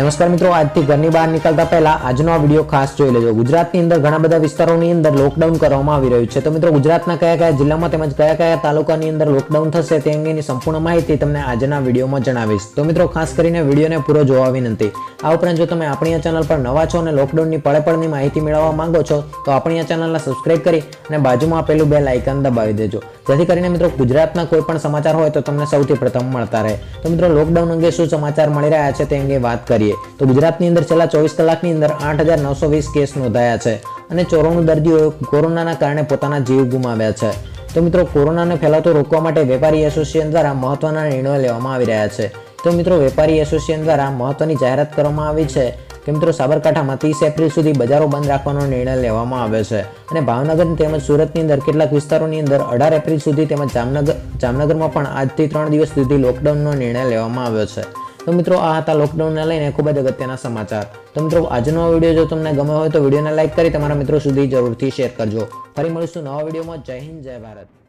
નમસ્કાર મિત્રો, આજથી ઘરની બહાર નીકળતા પહેલા આજનો આ વીડિયો ખાસ જોઈ લેજો. ગુજરાતની અંદર ઘણા બધા વિસ્તારોની અંદર લોકડાઉન કરવામાં આવી રહ્યું છે. તો મિત્રો, ગુજરાતના કયા કયા જિલ્લામાં તેમજ કયા કયા તાલુકાની અંદર લોકડાઉન થશે તે અંગેની સંપૂર્ણ માહિતી તમને આજના વિડીયોમાં જણાવીશ. તો મિત્રો, ખાસ કરીને વિડીયોને પૂરો જોવા વિનંતી. આ ઉપરાંત જો તમે આપણી આ ચેનલ પર નવા છો અને લોકડાઉનની પળે પળની માહિતી મેળવવા માંગો છો, તો આપણી આ ચેનલને સબસ્ક્રાઇબ કરી અને બાજુમાં આપેલું બે લાઇકન દબાવી દેજો. જેથી કરીને મિત્રો ગુજરાતના કોઈ પણ સમાચાર હોય તો તમને સૌથી પ્રથમ મળતા રહે. તો મિત્રો લોકડાઉન અંગે શું સમાચાર મળી રહ્યા છે તે અંગે વાત કરીએ. તો ગુજરાતની અંદર છેલ્લા ચોવીસ કલાકની અંદર આઠ હજાર નવસો વીસ કેસ નોંધાયા છે અને ચોરાણું દર્દીઓએ કોરોનાના કારણે પોતાના જીવ ગુમાવ્યા છે. તો મિત્રો કોરોનાને ફેલાતો રોકવા માટે વેપારી એસોસિએશન દ્વારા મહત્વના નિર્ણયો લેવામાં આવી રહ્યા છે. તો મિત્રો, વેપારી એસોસિએશન દ્વારા મહત્વની જાહેરાત કરવામાં આવી છે કે મિત્રો, સાબરકાંઠામાં ત્રીસ એપ્રિલ સુધી બજારો બંધ રાખવાનો નિર્ણય લેવામાં આવ્યો છે અને ભાવનગર તેમજ સુરતની અંદર કેટલાક વિસ્તારોની અંદર અઢાર એપ્રિલ સુધી તેમજ જામનગર, જામનગરમાં પણ આજથી ત્રણ દિવસ સુધી લોકડાઉનનો નિર્ણય લેવામાં આવ્યો છે. તો મિત્રો, આ હતા લોકડાઉનને લઈને ખૂબ જ અગત્યના સમાચાર. તો મિત્રો, આજનો વીડિયો જો તમને ગમ્યો હોય તો વિડીયોને લાઇક કરી તમારા મિત્રો સુધી જરૂરથી શેર કરજો. ફરી મળીશું નવા વિડીયોમાં. જય હિન્દ, જય ભારત.